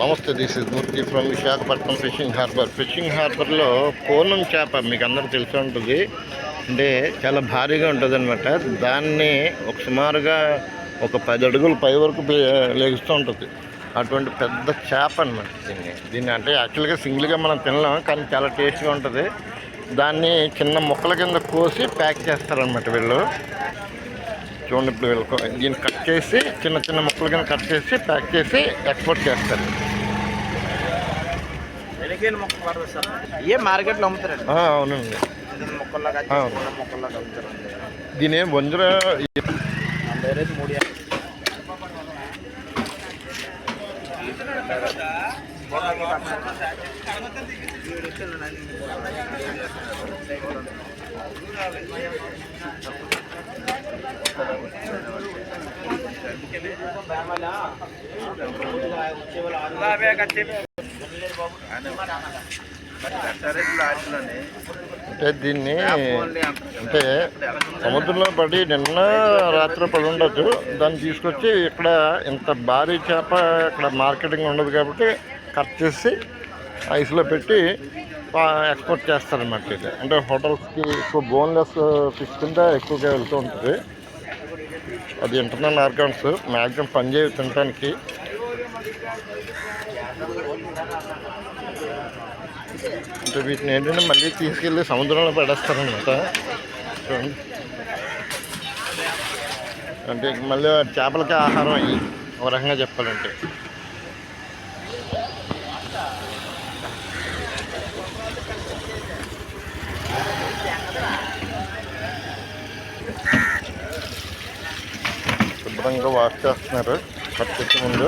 నమస్తే this is Murthy from Visakhapatnam fishing harbour fishing హార్బర్లో కోనం చేప మీకు అందరూ తెలిసి ఉంటుంది. అంటే చాలా భారీగా ఉంటుంది అనమాట దాన్ని ఒక సుమారుగా ఒక పది అడుగుల పై వరకు లేగుస్తూ ఉంటుంది. అటువంటి పెద్ద చేప అనమాట దీన్ని. దీన్ని అంటే యాక్చువల్గా సింగిల్గా మనం తినలేం కానీ చాలా టేస్ట్గా ఉంటుంది. దాన్ని చిన్న ముక్కల కింద కోసి ప్యాక్ చేస్తారనమాట వీళ్ళు. చూడండి ఇప్పుడు వీళ్ళు కో- దీన్ని కట్ చేసి చిన్న చిన్న ముక్కల కింద కట్ చేసి ప్యాక్ చేసి ఎక్స్పోర్ట్ చేస్తారు. ఏ మార్కెట్లో అమ్ముతారండి? ఆ, అవునండి. దీని ఏం వంజర? వేరే మూడు. అంటే దీన్ని అంటే సముద్రంలో పడి నిన్న రాత్రి పడి ఉండొచ్చు. దాన్ని తీసుకొచ్చి ఇక్కడ ఇంత భారీ చేప ఇక్కడ మార్కెటింగ్ ఉండదు కాబట్టి కట్ చేసి ఐస్లో పెట్టి ఎక్స్పోర్ట్ చేస్తారన్నమాట ఇది. అంటే హోటల్స్కి ఎక్కువ బోన్లెస్ ఫిష్ కింద ఎక్కువగా వెళ్తూ ఉంటుంది. అది ఇంటర్నల్ ఆర్గాన్స్ మ్యాక్సిమం పనిచేయవు తినడానికి అంటే వీటిని ఏంటంటే మళ్ళీ తీసుకెళ్ళి సముద్రంలో పడేస్తారనమాట అంటే మళ్ళీ చేపలకి ఆహారం అయ్యి ఒక రకంగా చెప్పాలంటే. శుభ్రంగా వాష్ చేస్తున్నారు కట్ చేసే ముందు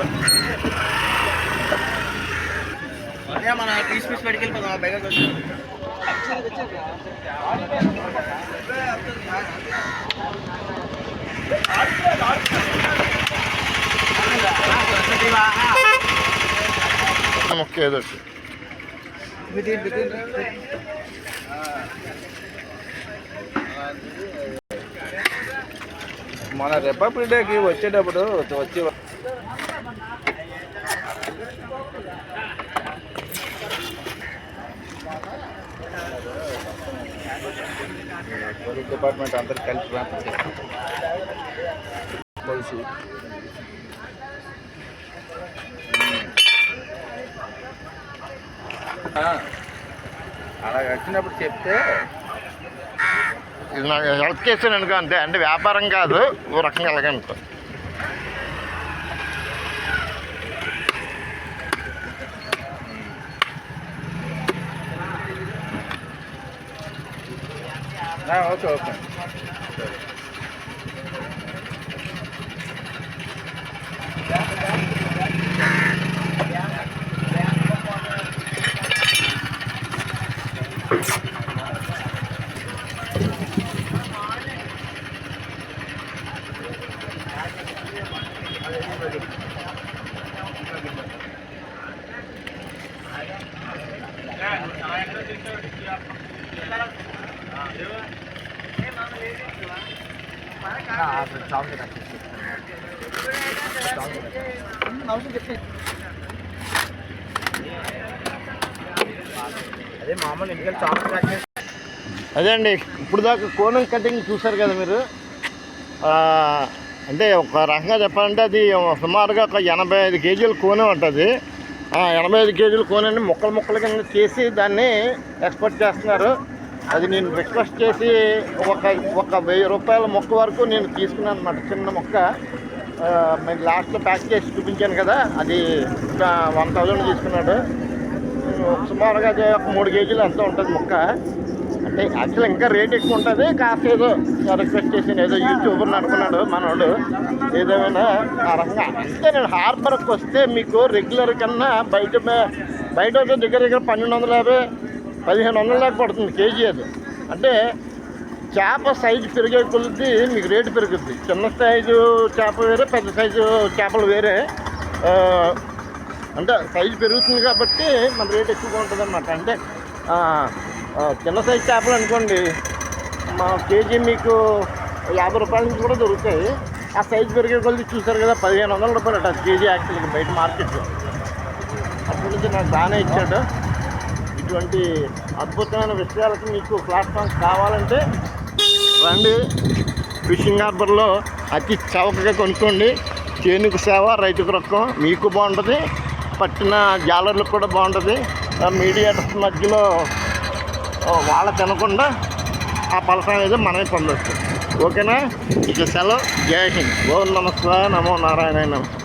మన పీస్ పీస్ పెట్టుకెళ్ళిపోదాం బయట మొక్క ఏదో ఒకటి. మన రిపబ్లిక్ డేకి వచ్చేటప్పుడు వచ్చి పోలీస్ డిపార్ట్మెంట్ అందరు కలిసి. ఆ, అలా వచ్చినప్పుడు చెప్తే ఇది నాకు హెల్ప్ చేసాను అనుకో అంతే? అంటే వ్యాపారం కాదు ఓ రకంగా ఎలాగంట ఓకే ఓకే. అదే మామూలు ఇంటికి చాక్లెట్ అదే అండి ఇప్పుడు దాకా కోనం కటింగ్ చూశారు కదా మీరు? అంటే ఒక రకంగా చెప్పాలంటే అది సుమారుగా ఒక ఎనభై ఐదు కేజీల కోనం ఉంటుంది. ఆ, ఎనభై ఐదు కేజీల కోనని ముక్కలు ముక్కల కింద చేసి దాన్ని ఎక్స్పోర్ట్ చేస్తున్నారు. అది నేను రిక్వెస్ట్ చేసి ఒక ఒక వెయ్యి రూపాయల మొక్క వరకు నేను తీసుకున్నాను అనమాట చిన్న మొక్క. ఆ, లాస్ట్లో ప్యాక్ చేసి చూపించాను కదా అది వన్ థౌజండ్ తీసుకున్నాడు. సుమారుగా అది ఒక మూడు కేజీలు ఎంత ఉంటుంది మొక్క. అంటే యాక్చువల్ ఇంకా రేట్ ఎక్కువ ఉంటుంది కాస్త ఏదో రిక్వెస్ట్ చేసి ఏదో యూట్యూబర్ అనుకున్నాడు మనోడు. ఏదేమైనా ఆ రకంగా. అంతే నేను హార్బర్కి వస్తే మీకు రెగ్యులర్ కన్నా బయట మే- బయట దగ్గర దగ్గర పన్నెండు వందల యాభై పదిహేను వందల దాకా పడుతుంది కేజీ అది. అంటే చేప సైజు పెరిగే కొద్ది మీకు రేటు పెరుగుద్ది. చిన్న సైజు చేప వేరే పెద్ద సైజు చేపలు వేరే. అంటే సైజు పెరుగుతుంది కాబట్టి మన రేట్ ఎక్కువగా ఉంటుంది అనమాట అంటే చిన్న సైజు చేపలు అనుకోండి మా కేజీ మీకు యాభై రూపాయల నుంచి కూడా దొరుకుతాయి. ఆ సైజు పెరిగే కొద్ది చూసారు కదా పదిహేను వందల రూపాయలు అట కేజీ యాక్చువల్గా బయట మార్కెట్లో అప్పటి నుంచి నాకు బాగానే ఇచ్చాడు. ఇటువంటి అద్భుతమైన విషయాలకి మీకు ప్లాట్ఫామ్ కావాలంటే రండి. ఫిషింగ్ హార్బర్లో అతి చౌకగా కొనుక్కోండి. చేనుకు సేవ రైతుకు రొక్కం మీకు బాగుంటుంది. పట్టిన జాలర్లకు కూడా బాగుంటుంది. ఆ మీడియేటర్స్ మధ్యలో వాళ్ళ తినకుండా ఆ ఫలితం అనేది మనమే పొందొచ్చు. ఓకేనా? ఇక సెలవు. జై హింద్. ఓం నమస్కారం నమో నారాయణ నమస్కారం